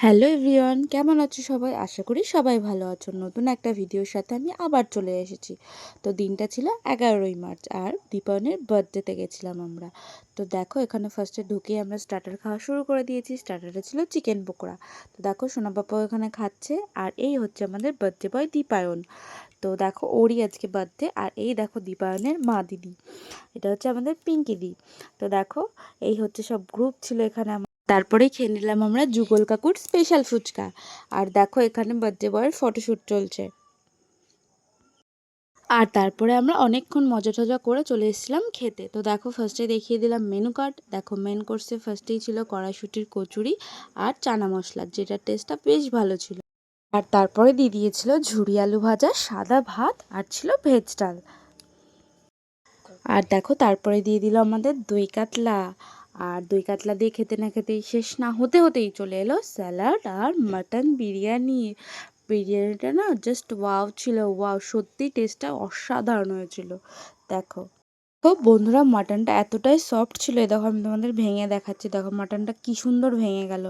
Hello everyone, কেমন আছো সবাই? আশা করি সবাই ভালো আছো। নতুন একটা ভিডিওর সাথে আমি আবার চলে এসেছি। তো দিনটা ছিল এগারোই মার্চ আর দীপায়নের বার্থডেতে গেছিলাম আমরা। তো দেখো, এখানে ফার্স্টে ঢুকে আমরা স্টার্টার খাওয়া শুরু করে দিয়েছি। স্টার্টারে ছিল চিকেন পকোড়া। তো দেখো সোনা পাপা এখানে খাচ্ছে আর এই হচ্ছে আমাদের বার্থডে বয় দীপায়ন। তো দেখো, ওরই আজকে বার্থডে আর এই দেখো দীপায়নের মা দিদি। এটা হচ্ছে আমাদের পিঙ্কি দি। তো দেখো, এই হচ্ছে সব গ্রুপ ছিল এখানে তারপরে খেয়ে নিলাম আমরা যুগল কাকুর স্পেশাল ফুচকা। আর দেখো এখানে বার্থডে বয়ের ফটোশ্যুট চলছে। আর তারপরে আমরা অনেকক্ষণ মজা টজা করে চলে এসেছিলাম খেতে। তো দেখো ফার্স্টে দেখিয়ে দিলাম মেনু কার্ড দেখো মেন কোর্সে ফার্স্টেই ছিল কড়াইশুটির কচুরি আর চানা মশলা, যেটার টেস্টটা বেশ ভালো ছিল। আর তারপরে দিয়ে দিয়েছিল ঝুড়ি আলু ভাজা, সাদা ভাত আর ছিল ভেজ ডাল। আর দেখো তারপরে দিয়ে দিল আমাদের দই কাতলা। আর দই কাতলা দিয়ে খেতে না খেতেই শেষ না হতে হতেই চলে এলো স্যালাড আর মাটন বিরিয়ানি। বিরিয়ানিটা না জাস্ট ওয়াও ছিল ওয়াও সত্যি টেস্টটা অসাধারণ হয়েছিল। দেখো, তো বন্ধুরা মাটনটা এতটাই সফট ছিল দেখো আমি তোমাদের ভেঙে দেখাচ্ছি, দেখো মাটনটা কি সুন্দর ভেঙে গেল।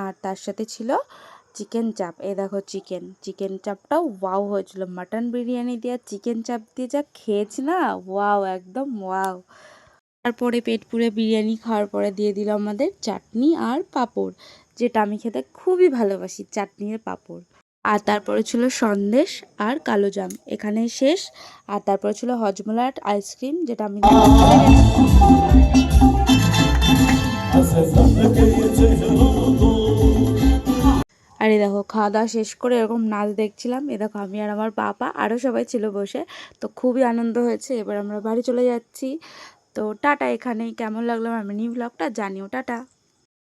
আর তার সাথে ছিল চিকেন চাপ এ দেখো চিকেন চিকেন চাপটাও ওয়াও হয়েছিল। মাটন বিরিয়ানি দিয়ে চিকেন চাপ দিয়ে যা খেয়েছি না ওয়াও একদম ওয়াও তারপরে পেট পুরে বিরিয়ানি খাওয়ার পরে দিয়ে দিল আমাদের চাটনি আর পাঁপড়, যেটা আমি খেতে খুবই ভালোবাসি চাটনি আর পাঁপড়। আর তারপরে ছিল সন্দেশ আর কালো জাম এখানে শেষ। আর তারপরে ছিল হজমোলাট আইসক্রিম, যেটা আমি আর এ দেখো খাওয়া দাওয়া শেষ করে এরকম নাচ দেখছিলাম। এ দেখো, আমি আর আমার পাপা আরও সবাই ছিল বসে, তো খুবই আনন্দ হয়েছে। এবার আমরা বাড়ি চলে যাচ্ছি। তো টাটা এখানেই। কেমন লাগল আমার মিনি ব্লগটা জানিও। টাটা।